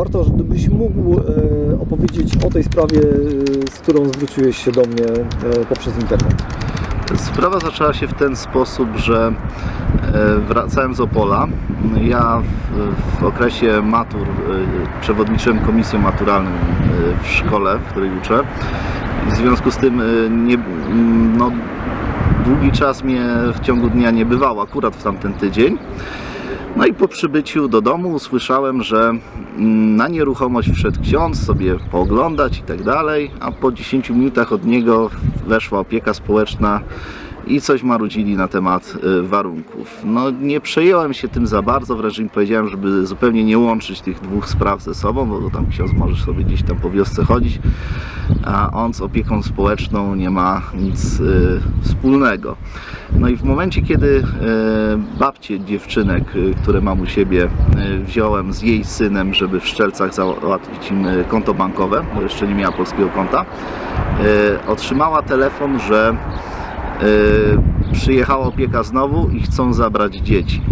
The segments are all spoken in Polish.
Arturze, gdybyś mógł e, opowiedzieć o tej sprawie, e, z którą zwróciłeś się do mnie e, poprzez internet. Sprawa zaczęła się w ten sposób, że wracałem z Opola. Ja w, okresie matur przewodniczyłem komisją maturalną w szkole, w której uczę. W związku z tym nie, no, długi czas mnie w ciągu dnia nie bywało, akurat w tamten tydzień. No i po przybyciu do domu usłyszałem, że mm, na nieruchomość wszedł ksiądz, sobie pooglądać i tak dalej, a po 10 minutach od niego weszła opieka społeczna i coś marudzili na temat y, warunków. No nie przejąłem się tym za bardzo, wręcz im powiedziałem, żeby zupełnie nie łączyć tych dwóch spraw ze sobą, bo tam ksiądz może sobie gdzieś tam po wiosce chodzić, a on z opieką społeczną nie ma nic y, wspólnego. No i w momencie, kiedy y, babcie dziewczynek, które mam u siebie, wziąłem z jej synem, żeby w Szczelcach załatwić im konto bankowe, bo jeszcze nie miała polskiego konta, otrzymała telefon, że przyjechała opieka znowu i chcą zabrać dzieci.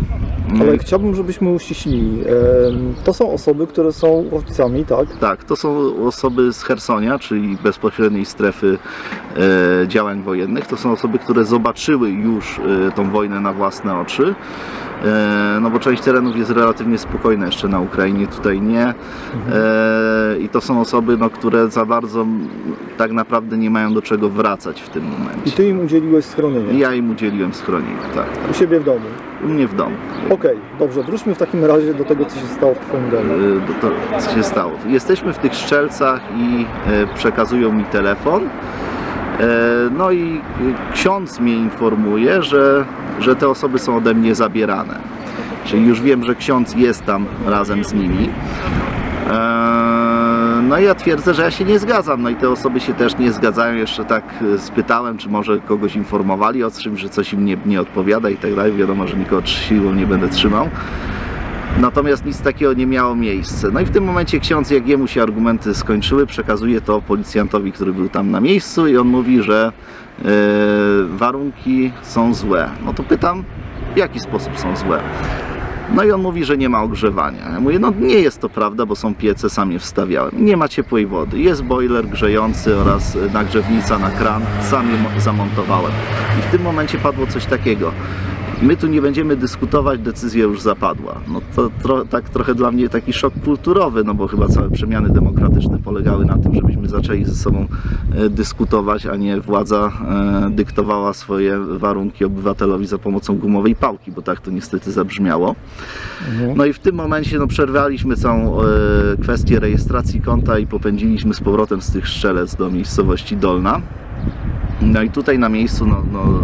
No Ale chciałbym, żebyśmy uściślili. To są osoby, które są uchodźcami, tak? Tak, to są osoby z Hersonia, czyli bezpośredniej strefy e, działań wojennych. To są osoby, które zobaczyły już e, tą wojnę na własne oczy. E, no bo część terenów jest relatywnie spokojna jeszcze na Ukrainie, tutaj nie. E, I to są osoby, no, które za bardzo tak naprawdę nie mają do czego wracać w tym I momencie. ty im udzieliłeś schronienia. Ja im udzieliłem schronienia, tak, U siebie w domu. u mnie w domu. Okej, dobrze, wróćmy w takim razie do tego, co się stało w twoim domu. Y, to, to co się stało. Jesteśmy w tych szczelcach i e, przekazują mi telefon. E, No i y, ksiądz mnie informuje, że, że te osoby są ode mnie zabierane. Czyli już wiem, że ksiądz jest tam razem z nimi. E, No i ja twierdzę, że ja się nie zgadzam. No i te osoby się też nie zgadzają. Jeszcze tak e, spytałem, czy może kogoś informowali o czymś, że coś im nie, nie odpowiada i tak dalej. Wiadomo, że nikogo siłą nie będę trzymał. Natomiast nic takiego nie miało miejsca. No i w tym momencie ksiądz, jak jemu się argumenty skończyły, przekazuje to policjantowi, który był tam na miejscu i on mówi, że e, warunki są złe. No to pytam, w jaki sposób są złe? No i on mówi, że nie ma ogrzewania. Ja mówię, no nie jest to prawda, bo są piece, sam je wstawiałem. Nie ma ciepłej wody. Jest boiler grzejący oraz nagrzewnica na kran, sam je mo- zamontowałem. I w tym momencie padło coś takiego. My tu nie będziemy dyskutować, decyzja już zapadła. No to tro, tak trochę dla mnie taki szok kulturowy, no bo chyba całe przemiany demokratyczne polegały na tym, żebyśmy zaczęli ze sobą e, dyskutować, a nie władza e, dyktowała swoje warunki obywatelowi za pomocą gumowej pałki, bo tak to niestety zabrzmiało. No i w tym momencie no, przerwaliśmy całą e, kwestię rejestracji konta i popędziliśmy z powrotem z tych strzelec do miejscowości Dolna. No i tutaj na miejscu no, no,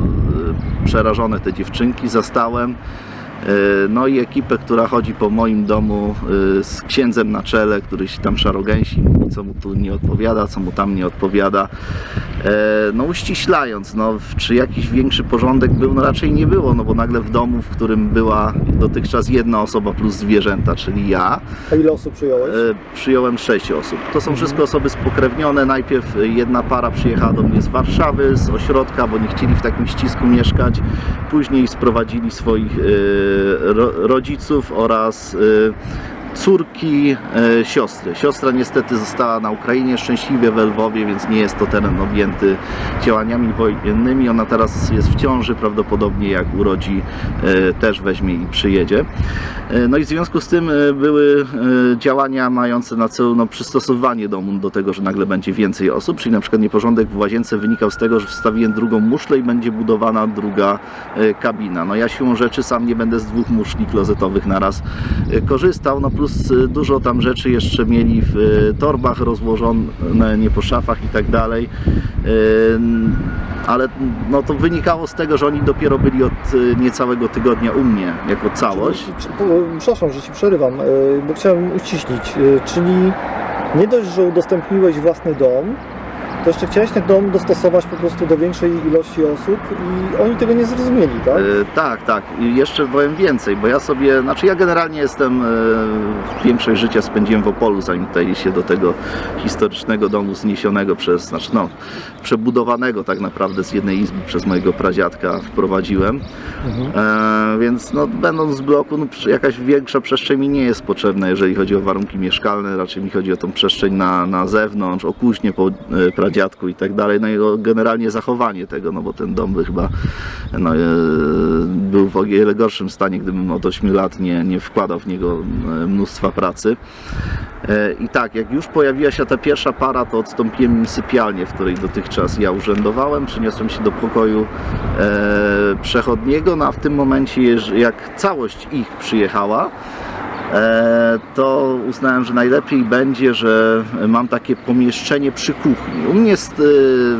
przerażone te dziewczynki zastałem. E, No i ekipę, która chodzi po moim domu e, z księdzem na czele, który się tam szarogęsi, co mu tu nie odpowiada, co mu tam nie odpowiada. E, No uściślając, no, czy jakiś większy porządek był, no raczej nie było, no bo nagle w domu, w którym była dotychczas jedna osoba plus zwierzęta, czyli ja, A ile osób przyjąłeś? E, Przyjąłem sześć osób. To są wszystko osoby spokrewnione. Najpierw jedna para przyjechała do mnie z Warszawy, z ośrodka, bo nie chcieli w takim ścisku mieszkać. Później sprowadzili swoich e, ro, rodziców oraz córki e, siostry. Siostra niestety została na Ukrainie, szczęśliwie w Lwowie, więc nie jest to teren objęty działaniami wojennymi. Ona teraz jest w ciąży, prawdopodobnie jak urodzi e, też weźmie i przyjedzie. E, No i w związku z tym były działania mające na celu no, przystosowanie domu do tego, że nagle będzie więcej osób, czyli na przykład nieporządek w łazience wynikał z tego, że wstawiłem drugą muszlę i będzie budowana druga kabina. No ja siłą rzeczy sam nie będę z dwóch muszli klozetowych naraz korzystał, no plus e, dużo tam rzeczy jeszcze mieli w e, torbach rozłożone, nie po szafach i tak dalej. E, Ale no to wynikało z tego, że oni dopiero byli od e, niecałego tygodnia u mnie jako całość. Po- Przepraszam, że Ci przerywam, bo chciałem uściślić. Czyli nie dość, że udostępniłeś własny dom, to jeszcze chciałeś ten dom dostosować po prostu do większej ilości osób i oni tego nie zrozumieli, tak? E, tak, tak. I jeszcze powiem więcej, bo ja sobie, znaczy ja generalnie jestem, e, większość życia spędziłem w Opolu, zanim tutaj się do tego historycznego domu zniesionego przez, znaczy no, przebudowanego tak naprawdę z jednej izby przez mojego pradziadka wprowadziłem. Mhm. E, więc no, będąc z bloku, no, jakaś większa przestrzeń mi nie jest potrzebna, jeżeli chodzi o warunki mieszkalne, raczej mi chodzi o tą przestrzeń na, na zewnątrz, o kuźnię po e, pradziadku i tak dalej, no i generalnie zachowanie tego, no bo ten dom by chyba no, e, był w o wiele gorszym stanie, gdybym od 8 lat nie, nie wkładał w niego e, mnóstwa pracy. E, I tak, jak już pojawiła się ta pierwsza para, to odstąpiłem im sypialnię, w której dotychczas ja urzędowałem. Przeniosłem się do pokoju przechodniego, no a w tym momencie, jak całość ich przyjechała, to uznałem, że najlepiej będzie, że mam takie pomieszczenie przy kuchni. U mnie z, e,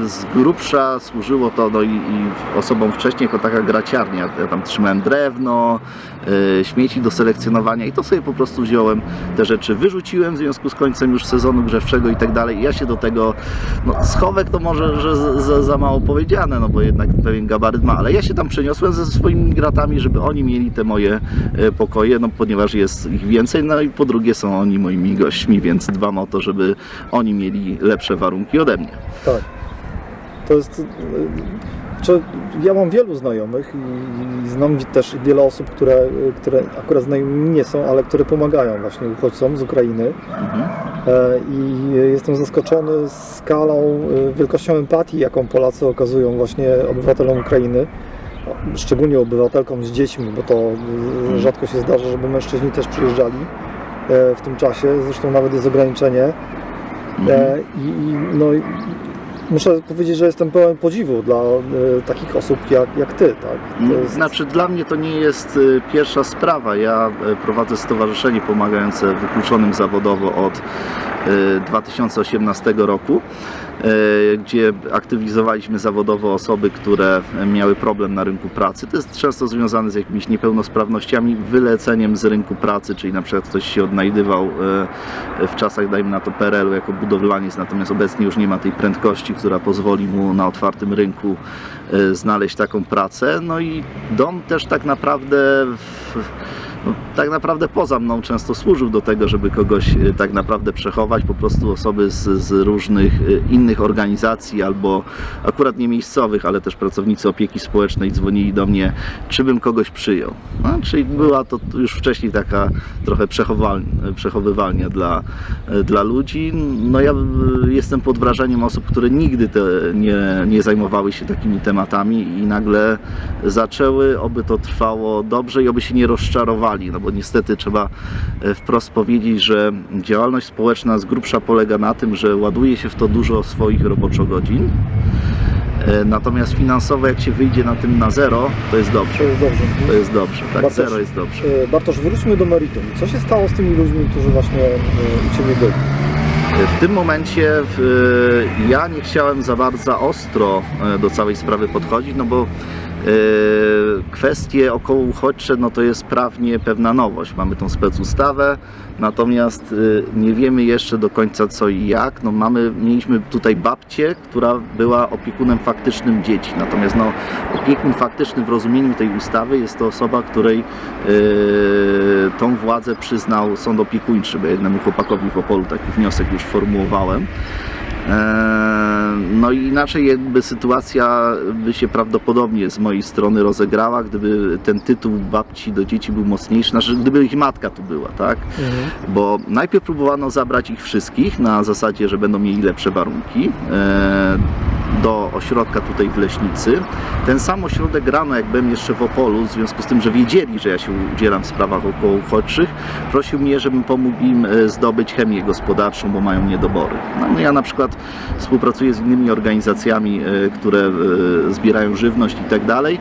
z grubsza służyło to no, i, i osobom wcześniej jako taka graciarnia. Ja tam trzymałem drewno, e, śmieci do selekcjonowania i to sobie po prostu wziąłem te rzeczy, wyrzuciłem w związku z końcem już sezonu grzewczego i tak dalej. Ja się do tego, no schowek to może, że za, za, mało powiedziane, no bo jednak pewien gabaryt ma, ale ja się tam przeniosłem ze swoimi gratami, żeby oni mieli te moje e, pokoje, no ponieważ jest ich więcej, no i po drugie są oni moimi gośćmi, więc dbam o to, żeby oni mieli lepsze warunki ode mnie. Tak. To jest. Czy ja mam wielu znajomych i, znam też wiele osób, które, które akurat znajomymi nie są, ale które pomagają właśnie uchodźcom z Ukrainy. Mhm. E, I jestem zaskoczony skalą, y, wielkością empatii, jaką Polacy okazują właśnie obywatelom Ukrainy. Szczególnie obywatelkom z dziećmi, bo to y, rzadko się zdarza, żeby mężczyźni też przyjeżdżali e, w tym czasie. Zresztą nawet jest ograniczenie. Mhm. E, I, i no, muszę powiedzieć, że jestem pełen podziwu dla e, takich osób jak, jak ty, tak? To jest, Znaczy dla mnie to nie jest pierwsza sprawa. Ja prowadzę stowarzyszenie pomagające wykluczonym zawodowo od y, 2018 roku, gdzie aktywizowaliśmy zawodowo osoby, które miały problem na rynku pracy. To jest często związane z jakimiś niepełnosprawnościami, wyleceniem z rynku pracy, czyli na przykład ktoś się odnajdywał y, w czasach, dajmy na to PRL-u jako budowlaniec, natomiast obecnie już nie ma tej prędkości, która pozwoli mu na otwartym rynku e, znaleźć taką pracę. No i dom też tak naprawdę w, no, tak naprawdę poza mną często służył do tego, żeby kogoś e, tak naprawdę przechować, po prostu osoby z, z różnych e, innych organizacji albo akurat nie miejscowych, ale też pracownicy opieki społecznej dzwonili do mnie, czy bym kogoś przyjął. No, czyli była to już wcześniej taka trochę przechowal, przechowywalnia dla, e, dla ludzi. No ja e, jestem pod wrażeniem osób, które nigdy te, nie, nie zajmowały się takimi tematami i nagle zaczęły, oby to trwało dobrze i oby się nie no bo niestety trzeba e, wprost powiedzieć, że działalność społeczna z grubsza polega na tym, że ładuje się w to dużo swoich roboczo-godzin, e, natomiast finansowo jak się wyjdzie na tym na zero, to jest dobrze. to jest dobrze. To jest dobrze, tak, Bartosz, zero jest dobrze. E, Bartosz, wróćmy do meritum. Co się stało z tymi ludźmi, którzy właśnie u Ciebie byli? W tym momencie ja nie chciałem za bardzo ostro do całej sprawy podchodzić, no bo kwestie około uchodźcze, no to jest prawnie pewna nowość. Mamy tą specustawę, natomiast e, nie wiemy jeszcze do końca co i jak. No mamy, mieliśmy tutaj babcię, która była opiekunem faktycznym dzieci. Natomiast no, opiekun faktyczny w rozumieniu tej ustawy jest to osoba, której e, tą władzę przyznał sąd opiekuńczy, bo jednemu chłopakowi w Opolu taki wniosek już formułowałem. Eee, No i inaczej jakby sytuacja by się prawdopodobnie z mojej strony rozegrała, gdyby ten tytuł babci do dzieci był mocniejszy, znaczy gdyby ich matka tu była, tak? Bo najpierw próbowano zabrać ich wszystkich na zasadzie, że będą mieli lepsze warunki e, do ośrodka tutaj w Leśnicy. Ten sam ośrodek rano, jak byłem jeszcze w Opolu, w związku z tym, że wiedzieli, że ja się udzielam w sprawach około uchodźczych, prosił mnie, żebym pomógł im e, zdobyć chemię gospodarczą, bo mają niedobory. No, no ja na przykład współpracuję z innymi organizacjami, e, które e, zbierają żywność i tak dalej.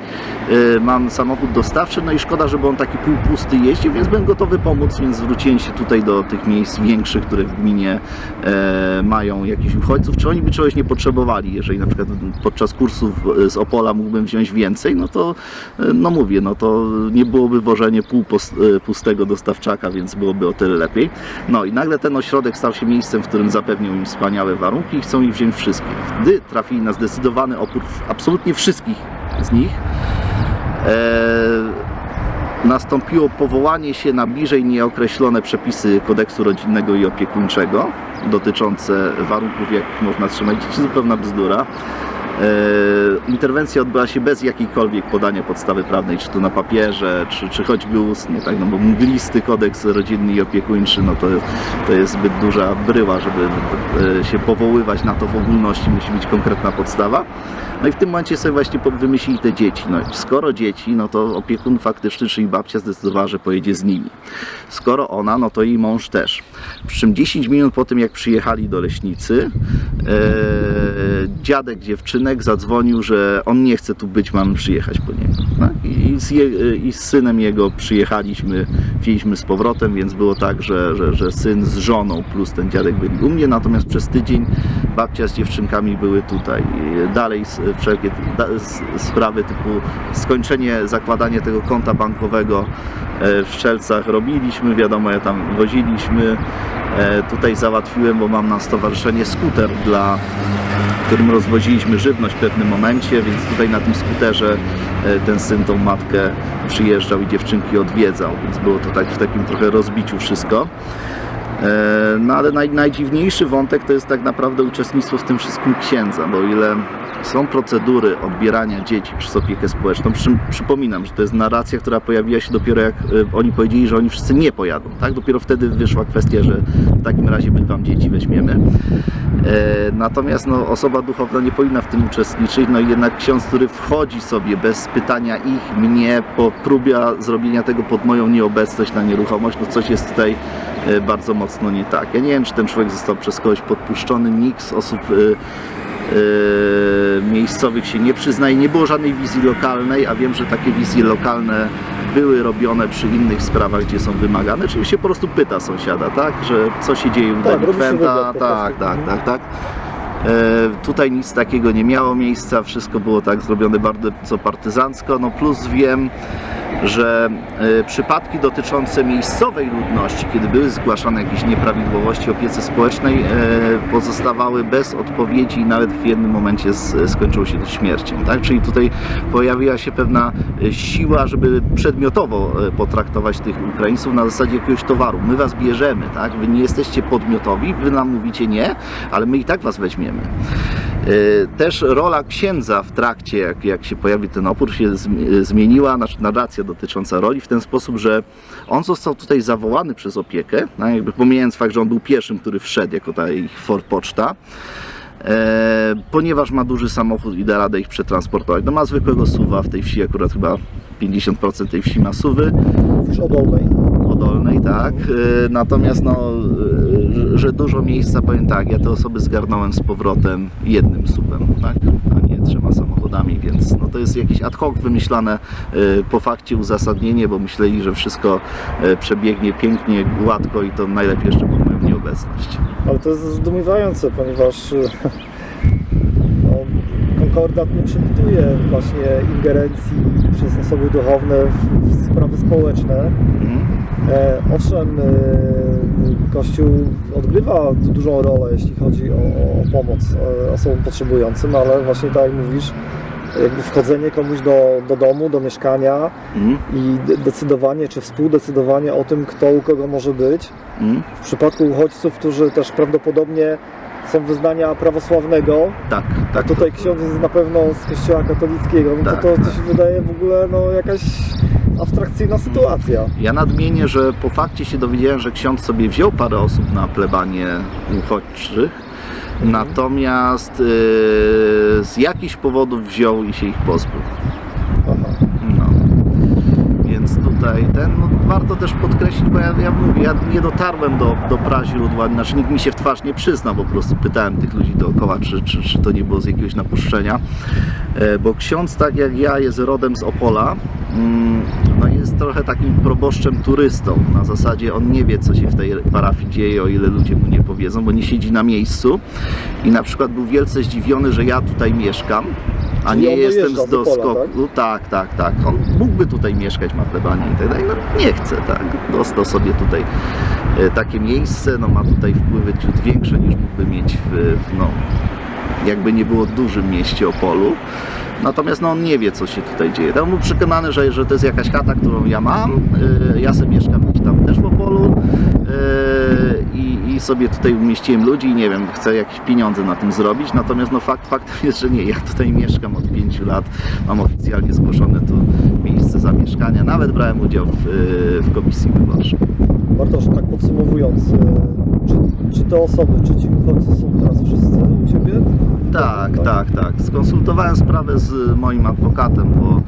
Mam samochód dostawczy, no i szkoda, żeby on taki półpusty jeździł, więc byłem gotowy pomóc, więc zwróciłem się tutaj do tych miejsc większych, które w gminie mają jakichś uchodźców, czy oni by czegoś nie potrzebowali, jeżeli na przykład podczas kursów z Opola mógłbym wziąć więcej, no to e, no mówię, no to nie byłoby wożenie pół e, pustego dostawczaka, więc byłoby o tyle lepiej. No i nagle ten ośrodek stał się miejscem, w którym zapewnią im wspaniałe warunki i chcą ich wziąć wszystkich. Gdy trafili na zdecydowany opór absolutnie wszystkich z nich, e, nastąpiło powołanie się na bliżej nieokreślone przepisy kodeksu rodzinnego i opiekuńczego dotyczące warunków, jak można trzymać dzieci, zupełna bzdura. E, interwencja odbyła się bez jakiejkolwiek podania podstawy prawnej, czy to na papierze, czy, czy choćby ustnie, tak? no bo mglisty kodeks rodzinny i opiekuńczy, no to, to jest zbyt duża bryła, żeby e, się powoływać na to w ogólności, musi być konkretna podstawa. No i w tym momencie sobie właśnie wymyślili te dzieci. No, skoro dzieci, no to opiekun faktyczny, czyli babcia zdecydowała, że pojedzie z nimi. Skoro ona, no to jej mąż też. Przy czym 10 minut po tym, jak przyjechali do Leśnicy, e, dziadek dziewczynek zadzwonił, że on nie chce tu być, mamy przyjechać po niego. Tak? I, z je, I z synem jego przyjechaliśmy, wzięliśmy z powrotem, więc było tak, że, że, że syn z żoną plus ten dziadek byli u mnie, natomiast przez tydzień babcia z dziewczynkami były tutaj. Dalej wszelkie sprawy typu skończenie, zakładanie tego konta bankowego w Szczelcach robiliśmy, wiadomo, ja tam woziliśmy. E, Tutaj załatwiłem, bo mam na stowarzyszenie skuter dla którym rozwoziliśmy żywność w pewnym momencie, więc tutaj na tym skuterze e, ten syn tą matkę przyjeżdżał i dziewczynki odwiedzał, więc było to tak w takim trochę rozbiciu wszystko. E, No ale naj, najdziwniejszy wątek to jest tak naprawdę uczestnictwo w tym wszystkim księdza, bo ile są procedury odbierania dzieci przez opiekę społeczną, przy przypominam, że to jest narracja, która pojawiła się dopiero jak e, oni powiedzieli, że oni wszyscy nie pojadą, tak? Dopiero wtedy wyszła kwestia, że w takim razie my wam dzieci weźmiemy. E, Natomiast no, osoba duchowna nie powinna w tym uczestniczyć, no i jednak ksiądz, który wchodzi sobie bez pytania ich, mnie, po próbie zrobienia tego pod moją nieobecność na nieruchomość, no coś jest tutaj bardzo mocno nie tak. Ja nie wiem, czy ten człowiek został przez kogoś podpuszczony, nikt z osób e, e, miejscowych się nie przyznaje, nie było żadnej wizji lokalnej, a wiem, że takie wizje lokalne były robione przy innych sprawach, gdzie są wymagane, czyli się po prostu pyta sąsiada, tak, że co się dzieje u Tak, delikwenta, tak, tak, tak, tak. E, tutaj nic takiego nie miało miejsca, wszystko było tak zrobione bardzo partyzancko, no plus wiem, że e, przypadki dotyczące miejscowej ludności, kiedy były zgłaszane jakieś nieprawidłowości opiece społecznej, e, pozostawały bez odpowiedzi i nawet w jednym momencie skończyło się to śmiercią. Tak? Czyli tutaj pojawiła się pewna e, siła, żeby przedmiotowo potraktować tych Ukraińców na zasadzie jakiegoś towaru. My was bierzemy, tak? wy nie jesteście podmiotowi, wy nam mówicie nie, ale my i tak was weźmiemy. Też rola księdza w trakcie, jak, jak się pojawi ten opór, się zmi- zmieniła, znaczy narracja dotycząca roli w ten sposób, że on został tutaj zawołany przez opiekę, no jakby pomijając fakt, że on był pierwszym, który wszedł jako ta ich forpoczta, e, ponieważ ma duży samochód i da radę ich przetransportować. No ma zwykłego suwa w tej wsi, akurat chyba 50% tej wsi ma suwy Już odolnej. odolnej, tak. E, Natomiast no, e, że- dużo miejsca, powiem tak, ja te osoby zgarnąłem z powrotem jednym słupem, tak, a nie trzema samochodami, więc no, to jest jakieś ad hoc wymyślane e, po fakcie uzasadnienie, bo myśleli, że wszystko e, przebiegnie pięknie, gładko i to najlepiej jeszcze pod moją nieobecność. Ale to jest zdumiewające, ponieważ y, no, konkordat nie przewiduje właśnie ingerencji przez osoby duchowne w, sprawy społeczne. Mhm. E, owszem, e, Kościół odgrywa du- dużą rolę, jeśli chodzi o, o pomoc e, osobom potrzebującym, ale właśnie tak jak mówisz, jakby wchodzenie komuś do, do domu, do mieszkania Mhm. i de- decydowanie czy współdecydowanie o tym, kto u kogo może być, Mhm. w przypadku uchodźców, którzy też prawdopodobnie są wyznania prawosławnego, Tak, a tak. tutaj ksiądz jest na pewno z kościoła katolickiego, no Tak, to, to, to tak. się wydaje w ogóle no, jakaś abstrakcyjna sytuacja. Ja nadmienię, że po fakcie się dowiedziałem, że ksiądz sobie wziął parę osób na plebanie uchodźczych, natomiast yy, z jakichś powodów wziął i się ich pozbył. Aha. No. Więc tutaj ten, no, warto też podkreślić, bo ja, ja mówię, ja nie dotarłem do, do praźródła, znaczy nikt mi się w twarz nie przyznał, po prostu pytałem tych ludzi dookoła, czy, czy, czy to nie było z jakiegoś napuszczenia, e, bo ksiądz, tak jak ja, jest rodem z Opola, mm, no jest trochę takim proboszczem turystą. Na zasadzie on nie wie, co się w tej parafii dzieje, o ile ludzie mu nie powiedzą, bo nie siedzi na miejscu. I na przykład był wielce zdziwiony, że ja tutaj mieszkam, a nie jestem z do pola, doskoku. Tak, tak, tak. On mógłby tutaj mieszkać, ma plebanie i tak dalej. No nie chce, tak. Dostał sobie tutaj e, takie miejsce, no ma tutaj wpływy ciut większe niż mógłby mieć w, no, jakby nie było dużym mieście Opolu. Natomiast no, on nie wie, co się tutaj dzieje. Ja był przekonany, że, że to jest jakaś chata, którą ja mam. Yy, ja sobie mieszkam gdzieś tam też w Opolu yy, i, i sobie tutaj umieściłem ludzi i nie wiem, chcę jakieś pieniądze na tym zrobić. Natomiast no, fakt faktem jest, że nie. Ja tutaj mieszkam od pięciu lat. Mam oficjalnie zgłoszone tu miejsce zamieszkania. Nawet brałem udział w, yy, w komisji wyborczej. Bartosz, tak podsumowując, e, czy, czy te osoby, czy ci uchodźcy są teraz wszyscy u Ciebie? Tak, tak, tak. Skonsultowałem sprawę z moim adwokatem, bo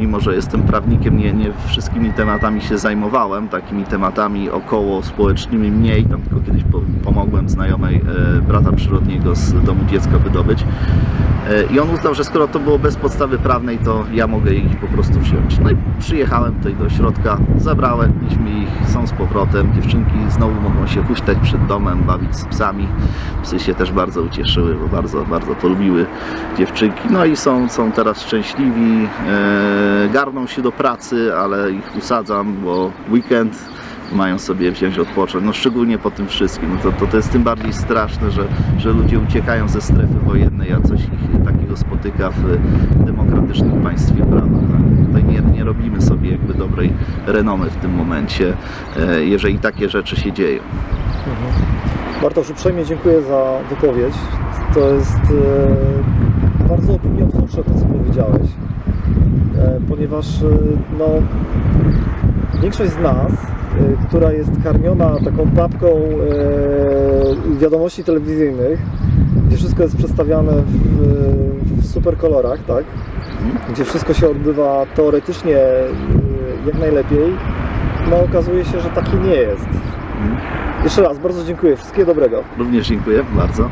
mimo, że jestem prawnikiem, nie, nie wszystkimi tematami się zajmowałem, takimi tematami około społecznymi mniej, tam tylko kiedyś po, pomogłem znajomej e, brata przyrodniego z domu dziecka wydobyć. E, I on uznał, że skoro to było bez podstawy prawnej, to ja mogę ich po prostu wziąć. No i przyjechałem tutaj do środka, zabrałem, mieliśmy ich, są z powrotem. Dziewczynki znowu mogą się huśtać przed domem, bawić z psami. Psy się też bardzo ucieszyły, bo bardzo, bardzo polubiły dziewczynki. No i są, są teraz szczęśliwi, e, garną się do pracy, ale ich usadzam, bo weekend mają sobie wziąć odpocząć, no szczególnie po tym wszystkim, to, to, to jest tym bardziej straszne, że, że ludzie uciekają ze strefy wojennej, a coś ich takiego spotyka w demokratycznym państwie prawa. Tak? Tutaj nie, nie robimy sobie jakby dobrej renomy w tym momencie, e, jeżeli takie rzeczy się dzieją. Mhm. Bartosz, uprzejmie dziękuję za wypowiedź. To jest e, bardzo opiniotwórcze to, co powiedziałeś, ponieważ e, no, większość z nas, e, która jest karmiona taką papką e, wiadomości telewizyjnych, gdzie wszystko jest przedstawiane w, w super kolorach, tak? gdzie wszystko się odbywa teoretycznie e, jak najlepiej, no okazuje się, że takie nie jest. Jeszcze raz bardzo dziękuję. Wszystkiego dobrego. Również dziękuję bardzo.